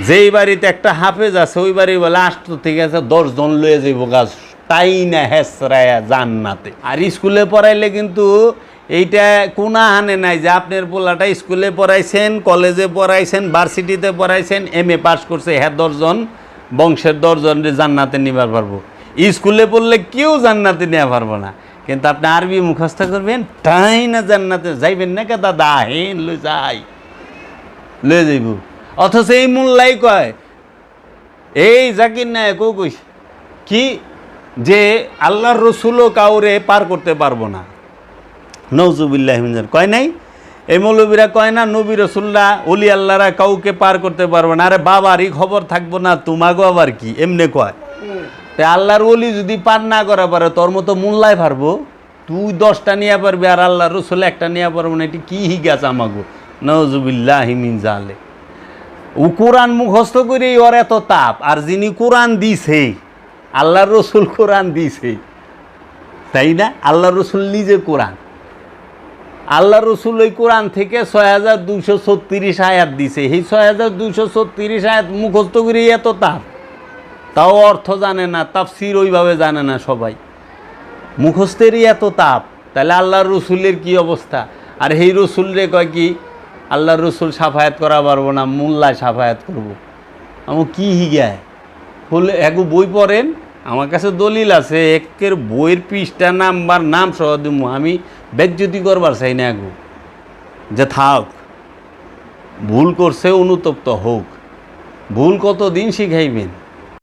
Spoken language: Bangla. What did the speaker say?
যেই বাড়িতে একটা হাফেজ আছে, ওই বাড়ি বলে, আষ্ট, ঠিক আছে দশজন লয়ে যাইব গাছ। তাই না, হেসরায়া জান্নাতে। আর স্কুলে পড়াইলে কিন্তু এইটা কোনা হানে নাই যে আপনার পোলাটা স্কুলে পড়াইছেন, কলেজে পড়াইছেন, ভার্সিটিতে পড়াইছেন, এম এ পাস করছে হ্যাঁ দশজন বংশের দশজন জান্নাতে নিবার পারব। স্কুলে পড়লে কেউ জান্নাতে নেওয়া পারব না। কিন্তু আপনি আরবি মুখস্থ করবেন, তাই না জান্নাতে যাইবেন না কে দাদা? হেন লই যাই। লয়ে যাইব। অথচ এই মোল্লাই কয়, এই জাকির নায়ক, ও কইস কি যে আল্লাহর রসুলও কাউরে পার করতে পারব না। নৌজুবিল্লাহ কয় নাই? এই মৌলবীরা কয় না, নবী রসুল্লাহ অলি আল্লাহরা কাউকে পার করতে পারব না। আরে বাবারই খবর থাকব না, তোমাগো আবার কি? এমনি কয়। তা আল্লাহর অলি যদি পার না করা পারে, তোর মতো মোল্লায় পারব? তুই দশটা নিয়ে পারবি, আর আল্লাহ রসুল একটা নিয়ে পারব না। এটি কি হিগাছ নজুবিল্লাহ হিমিন জালে। ও কোরআন মুখস্থ করে ওর এত তাপ, আর যিনি কোরআন দিছে, আল্লাহর রসুল কোরআন দিছে। তাই না? আল্লাহ রসুল নিজে কোরআন। আল্লাহ রসুল ওই কোরআন থেকে ছয় হাজার দুইশো ছত্রিশ আয়াত দিছে। এই ছয় হাজার দুইশো ছত্রিশ আয়াত মুখস্থ করে এত তাপ। তাও অর্থ জানে না তাপ তাফসির ওইভাবে জানে না সবাই। মুখস্থেরই এত তাপ। তাহলে আল্লাহর রসুলের কি অবস্থা? আর এই রসুল রে কয় কি আল্লাহর রসুল সাফায়াত করা পারব না মোল্লায় সাফায়াত করব। আমার কি হিগায়? ফুল এক বই পড়েন? আমার কাছে দলিল আছে, একের বইয়ের পৃষ্ঠা, নাম্বার, নাম সহ দিমু। আমি বেজ্জতি করবার চাই না এগু যে থাক, ভুল করছে, অনুতপ্ত হোক। ভুল কত দিন শিখাইবেন?